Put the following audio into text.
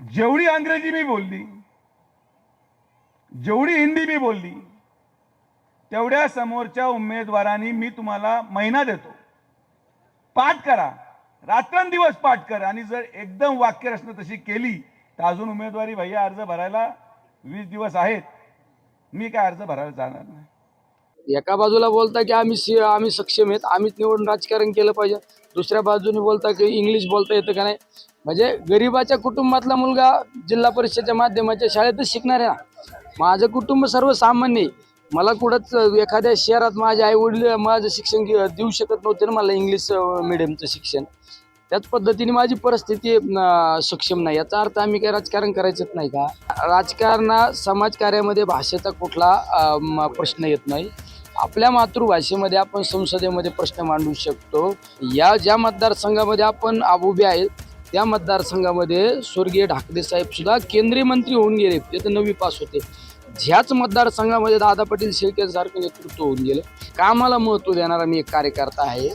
जेवढी अंग्रेजी मी बोलली जेवढी हिंदी मी बोलली तेवढ्या समोरच्या उमेदवारांनी मी तुम्हाला महिना देतो. पाठ करा. रात्रंदिवस पाठ करा. आणि जर एकदम वाक्यरचना तशी केली तर अजून उमेदवारी भैया अर्ज भरायला वीस दिवस आहेत. मी काय अर्ज भरायला जाणार नाही. एका बाजूला बोलता की आम्ही आम्ही सक्षम आहेत आम्हीच निवडून राजकारण केलं पाहिजे. दुसऱ्या बाजूने बोलता की इंग्लिश बोलता येतं का नाही? म्हणजे गरिबाच्या कुटुंबातला मुलगा जिल्हा परिषदेच्या माध्यमाच्या शाळेतच शिकणार आहे ना. माझं कुटुंब सर्वसामान्य मला कुठंच एखाद्या शहरात माझे आई वडील माझं शिक्षण देऊ शकत नव्हते ना मला इंग्लिश मिडियमचं शिक्षण. त्याच पद्धतीने माझी परिस्थिती सक्षम नाही. याचा अर्थ आम्ही काही राजकारण करायचंच नाही का? राजकारणा समाजकार्यामध्ये भाषेचा कुठला प्रश्न येत नाही. आपल्या मातृभाषेमध्ये आपण संसदेमध्ये प्रश्न मांडू शकतो. या ज्या मतदारसंघामध्ये आपण उभे आहेत त्या मतदारसंघामध्ये स्वर्गीय ढाकरे साहेब सुद्धा केंद्रीय मंत्री होऊन गेले. ते तर नवी पास होते. ह्याच मतदारसंघामध्ये दादा पाटील शेळकेसारखं नेतृत्व होऊन गेलं. कामाला महत्त्व देणारा मी एक कार्यकर्ता आहे.